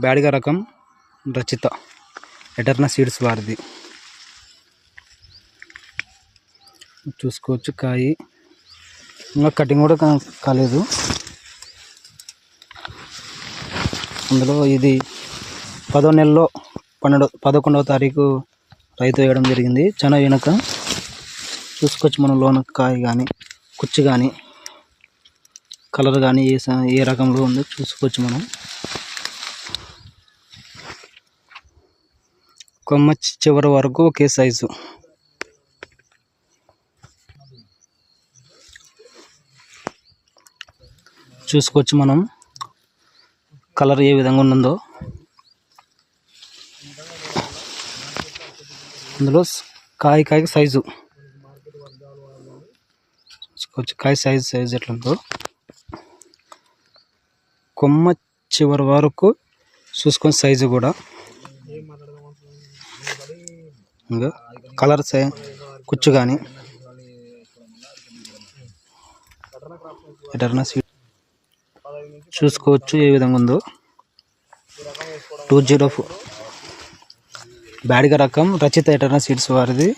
బ్యాడిగా రకం రచిత. ఎటర్నా సీడ్స్ వారిది. చూసుకోవచ్చు కాయి. ఇంకా కటింగ్ కూడా కాలేదు. అందులో ఇది పదో నెలలో పన్నెండు పదకొండవ తారీఖు రైతు వేయడం జరిగింది. చాలా వెనక చూసుకోవచ్చు మనం లోన కాయ కానీ కుచ్చు కానీ కలర్ కానీ ఏ ఏ రకంలో ఉందో చూసుకోవచ్చు మనం. కొమ్మ చివరి వరకు ఒకే సైజు. చూసుకోవచ్చు మనం కలర్ ఏ విధంగా ఉన్నదో. అందులో కాయ కాయకి సైజు. చూసుకోవచ్చు కాయ సైజు సైజు ఎట్లా కొమ్మ చివరి వరకు చూసుకొని సైజు కూడా. ఇంకా కలర్ కుచ్చు కానీ. ఎటర్నా సీట్ చూసుకోవచ్చు ఏ విధంగా ఉందో. టూ జీరో ఫోర్ బ్యాడ్గా రకం రచిత ఎటర్నా సీడ్స్ వారిది.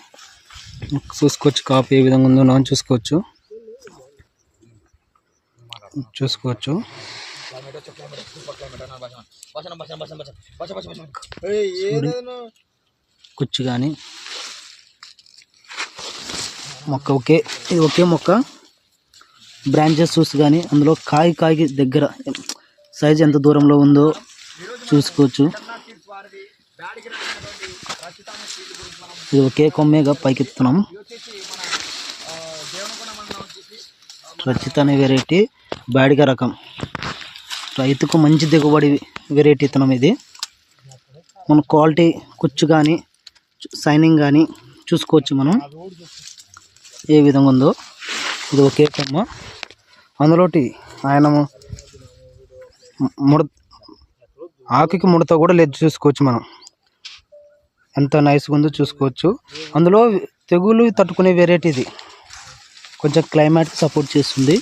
చూసుకోవచ్చు కాపీ ఏ విధంగా ఉందో నాన్ చూసుకోవచ్చు. చూసుకోవచ్చు. కుచ్చు కానీ. మొక్క ఒకే ఇది ఒకే మొక్క. బ్రాంచెస్ చూసి కానీ అందులో కాయ కాయకి దగ్గర సైజ్ ఎంత దూరంలో ఉందో చూసుకోవచ్చు. ఇది ఒకే కొమ్మేగా పైకెత్తున్నాం. రచిత అనే వెరైటీ బాడిగ రకం. రైతుకు మంచి దిగుబడి వెరైటీ ఇతనం ఇది. మన క్వాలిటీ కుచ్చు కానీ సైనింగ్ కానీ చూసుకోవచ్చు మనం. ఏ విధంగా ఉందో. ఇది ఒకే కొమ్మ అందులోటి ఆయన ముడ ఆకుకి ముడత కూడా లేదు చూసుకోవచ్చు మనం. ఎంత నైస్గా ఉందో చూసుకోవచ్చు. అందులో తెగులు తట్టుకునే వెరైటీ ఇది. కొంచెం క్లైమేట్ సపోర్ట్ చేస్తుంది.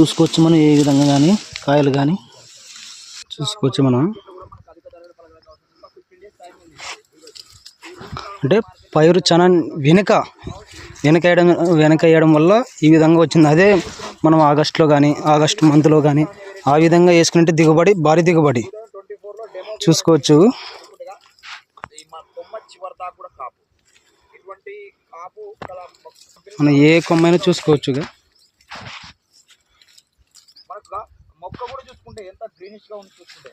చూసుకోవచ్చు మనం ఏ విధంగా కానీ కాయలు కానీ చూసుకోవచ్చు మనం. అంటే పైరు చాలా వెనుక వెనక వేయడం వెనక వేయడం వల్ల ఈ విధంగా వచ్చింది. అదే మనం ఆగస్టులో కానీ ఆగస్ట్ మంత్లో కానీ ఆ విధంగా వేసుకుంటే దిగుబడి భారీ దిగుబడి చూసుకోవచ్చు. మనం ఏ కొమ్మైనా చూసుకోవచ్చు మొక్క కూడా చూసుకుంటే ఎంత గ్రీనిష్గా ఉంది చూసుకుంటే.